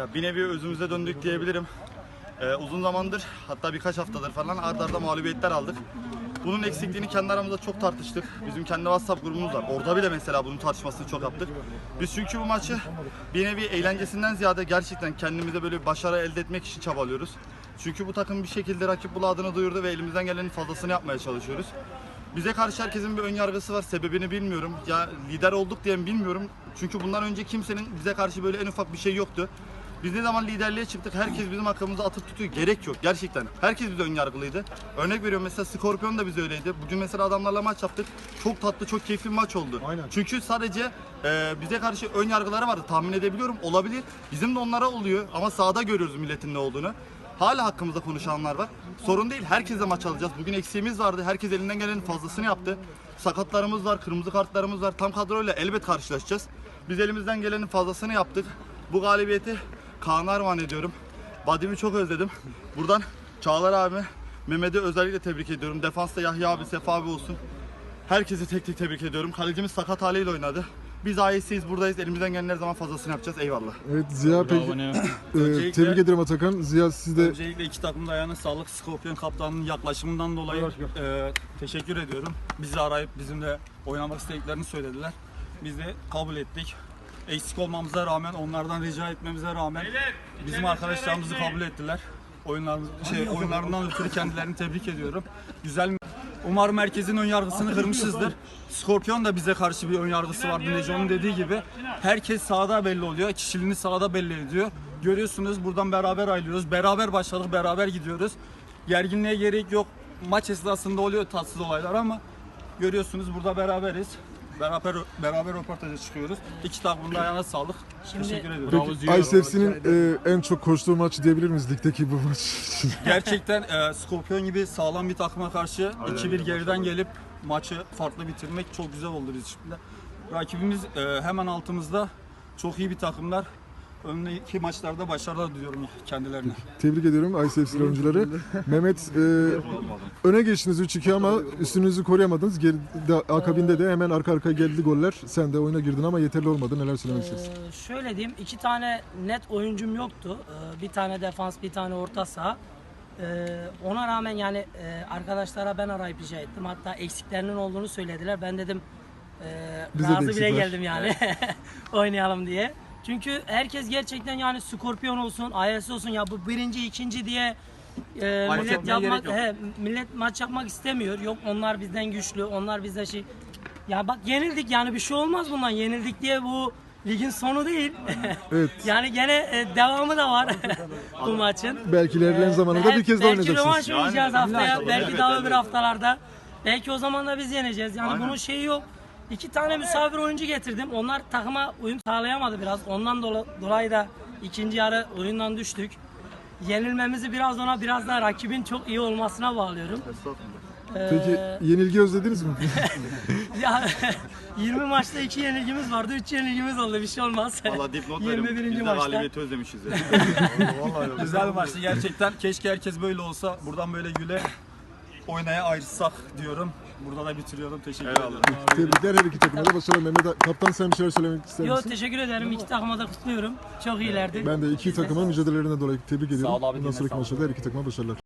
Ya bir nevi özümüze döndük diyebilirim. Ee, uzun zamandır hatta birkaç haftadır falan arda arda mağlubiyetler aldık. Bunun eksikliğini kendi aramızda çok tartıştık. Bizim kendi WhatsApp grubumuz var. Orada bile mesela bunun tartışmasını çok yaptık. Biz çünkü bu maçı bir nevi eğlencesinden ziyade gerçekten kendimize böyle bir başarı elde etmek için çabalıyoruz. Çünkü bu takım bir şekilde rakip bulu adını duyurdu ve elimizden gelenin fazlasını yapmaya çalışıyoruz. Bize karşı herkesin bir ön yargısı var. Sebebini bilmiyorum. Ya lider olduk diye mi bilmiyorum. Çünkü bundan önce kimsenin bize karşı böyle en ufak bir şey yoktu. Biz ne zaman liderliğe çıktık herkes bizim hakkımızda atıp tutuyor. Gerek yok gerçekten. Herkes bize ön yargılıydı. Örnek veriyorum mesela Skorpion da bize öyleydi. Bugün mesela adamlarla maç yaptık. Çok tatlı, çok keyifli bir maç oldu. Aynen. Çünkü sadece e, bize karşı ön yargıları vardı. Tahmin edebiliyorum. Olabilir. Bizim de onlara oluyor. Ama sahada görüyoruz milletin ne olduğunu. Hala hakkımızda konuşanlar var. Sorun değil. Herkesle maç alacağız. Bugün eksiğimiz vardı. Herkes elinden gelenin fazlasını yaptı. Sakatlarımız var, kırmızı kartlarımız var. Tam kadroyla elbet karşılaşacağız. Biz elimizden gelenin fazlasını yaptık. Bu galibiyeti Kaan'a armağan ediyorum. Badim'i çok özledim. Buradan Çağlar abi, Mehmet'i özellikle tebrik ediyorum. Defansta Yahya abi, Sefa abi olsun. Herkesi tek tek tebrik ediyorum. Kalecimiz sakat haliyle oynadı. Biz AYS'yiz buradayız. Elimizden gelen her zaman fazlasını yapacağız. Eyvallah. Evet Ziya peki. E, Öncelikle- tebrik ederim Atakan. Ziya siz de Öncelikle iki takım da ayağına sağlık. Skorpion kaptanının yaklaşımından dolayı e, teşekkür ediyorum. Bizi arayıp bizimle oynamak istediklerini söylediler. Biz de kabul ettik. Eksik olmamıza rağmen, onlardan rica etmemize rağmen bizim arkadaşlarımızı kabul ettiler. Oyunlarımız, şey, oyunlarından ötürü kendilerini tebrik ediyorum. Güzel Umarım herkesin ön yargısını kırmışızdır. Skorpion da bize karşı bir ön yargısı vardı Neco'nun dediği gibi. Herkes sahada belli oluyor. Kişiliğini sahada belli ediyor. Görüyorsunuz buradan beraber ayrılıyoruz. Beraber başladık, beraber gidiyoruz. Gerginliğe gerek yok. Maç esnasında oluyor tatsız olaylar ama görüyorsunuz burada beraberiz. Beraber beraber röportaja çıkıyoruz. İki takımın da ayağına sağlık. Teşekkür ediyorum. peki ICFC'nin e, en çok koştuğu maçı diyebilir miyiz ligdeki bu maç için? Gerçekten e, Skorpion gibi sağlam bir takıma karşı 2-1 geriden gelip maçı farklı bitirmek çok güzel oldu biz şimdi. Rakibimiz e, hemen altımızda çok iyi bir takımlar. Önündeki maçlarda başarılar diliyorum kendilerine. Tebrik ediyorum ICFC oyuncuları. Mehmet e, öne geçtiniz 3-2 ama üstünüzü koruyamadınız. Geride, akabinde de hemen arka arkaya geldi goller. Sen de oyuna girdin ama yeterli olmadı. Neler söylemek istersin? Ee, şöyle diyeyim, iki tane net oyuncum yoktu. Ee, bir tane defans, bir tane orta saha. Ee, ona rağmen yani e, arkadaşlara ben arayıp rica ettim. Hatta eksiklerinin olduğunu söylediler. Ben dedim e, de razı eksik bile geldim yani oynayalım diye. Çünkü herkes gerçekten yani Skorpion olsun, IS olsun ya bu birinci, ikinci diye e, millet yapmak, gerek he, millet maç yapmak istemiyor. Yok onlar bizden güçlü, onlar bizden şey. Ya bak yenildik yani bir şey olmaz bundan. Yenildik diye bu ligin sonu değil. Evet. yani gene e, devamı da var bu maçın. Belki ilerleyen zamanlarda bir kez daha Belki oynayacaksınız. rövanş oynayacağız haftaya. Belki daha öbür haftalarda. Belki o zaman da biz yeneceğiz. Yani Aynen. bunun şeyi yok. İki tane misafir oyuncu getirdim. Onlar takıma uyum sağlayamadı biraz. Ondan dola- dolayı da ikinci yarı oyundan düştük. Yenilmemizi biraz ona biraz da rakibin çok iyi olmasına bağlıyorum. Ee, Peki yenilgi özlediniz mi? ya 20 maçta 2 yenilgimiz vardı. 3 yenilgimiz oldu. Bir şey olmaz. Valla dipnot verim. 21. Biz de maçta. galibiyeti özlemişiz. Yani. Güzel bir maçtı gerçekten. Keşke herkes böyle olsa. Buradan böyle güle oynaya ayrılsak diyorum. Burada da bitiriyorum. Teşekkür ederim. Tebrikler her iki takıma da başarılar. Mehmet Kaptan sen bir şeyler söylemek ister Yo misin? teşekkür ederim. İki takıma da kutluyorum. Çok iyilerdi. Ben de iki takımın mücadelelerine dolayı tebrik ediyorum. ol abi, Bundan sonraki sağ ol. maçlarda her iki takıma başarılar.